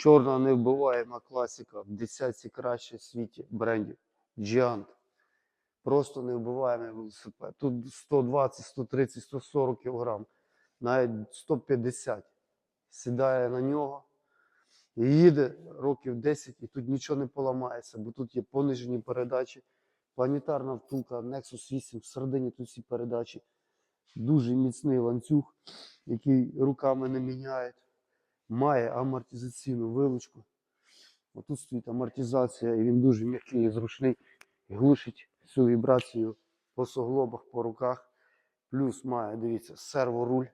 Чорна невбиваєма класика в десятці краще в світі брендів. Giant. Просто невбиваємий велосипед. Тут 120, 130, 140 кг, навіть 150. Сідає на нього і їде років 10, і тут нічого не поламається, бо тут є понижені передачі, планетарна втулка, Nexus 8, всередині тут всі передачі. Дуже міцний ланцюг, який руками не міняють. Має амортизаційну вилучку. Отут стоїть амортизація, і він дуже м'який і зручний, і глушить всю вібрацію по суглобах, по руках. Плюс має, дивіться, серворуль.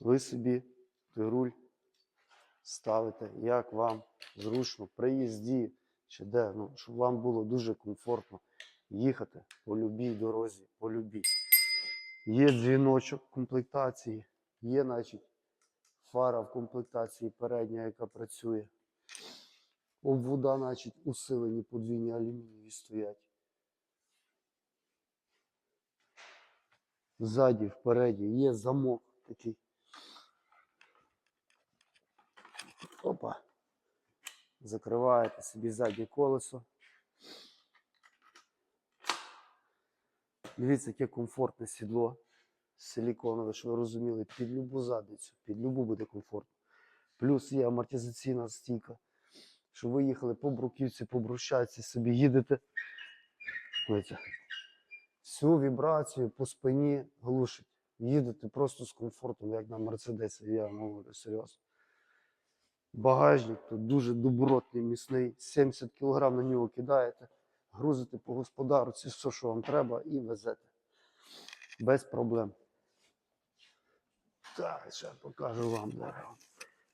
Ви собі той руль ставите, як вам зручно при їзді чи де, ну, щоб вам було дуже комфортно їхати по любій дорозі, по любій. Є дзвіночок комплектації, є, значить, фара в комплектації передня, яка працює. Обвода, значить, усилені подвійні алюмінієві стоять. Ззаді, впереді є замок такий. Опа. Закриваєте собі заднє колесо. Дивіться, яке комфортне сідло. Силіконове, що ви розуміли, під любу задницю, під любу буде комфортно. Плюс є амортизаційна стійка. Що ви їхали по бруківці, по брущаці, собі їдете. Дивіться. Всю вібрацію по спині глушить. Їдете просто з комфортом, як на Мерседесі, я говорю серйозно. Багажник тут дуже добротний, міцний. 70 кг на нього кидаєте, грузите по господарці, все, що вам треба, і везете. Без проблем. Так, ще покажу вам.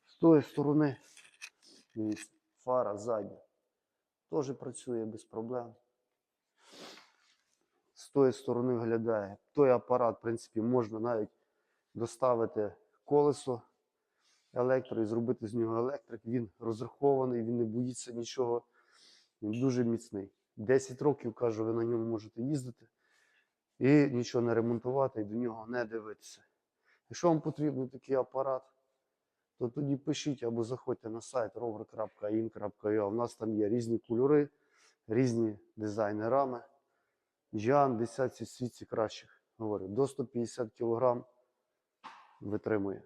З тої сторони, фара задня. Теж працює без проблем. З тої сторони виглядає. Той апарат, в принципі, можна навіть доставити колесо електро і зробити з нього електрик. Він розрахований, він не боїться нічого. Він дуже міцний. 10 років, кажу, ви на ньому можете їздити і нічого не ремонтувати, і до нього не дивитися. Якщо вам потрібен такий апарат, то тоді пишіть або заходьте на сайт rover.in.ua. У нас там є різні кольори, різні дизайни рами. Джан десятці в світі кращих. Говорю, до 150 кг витримує.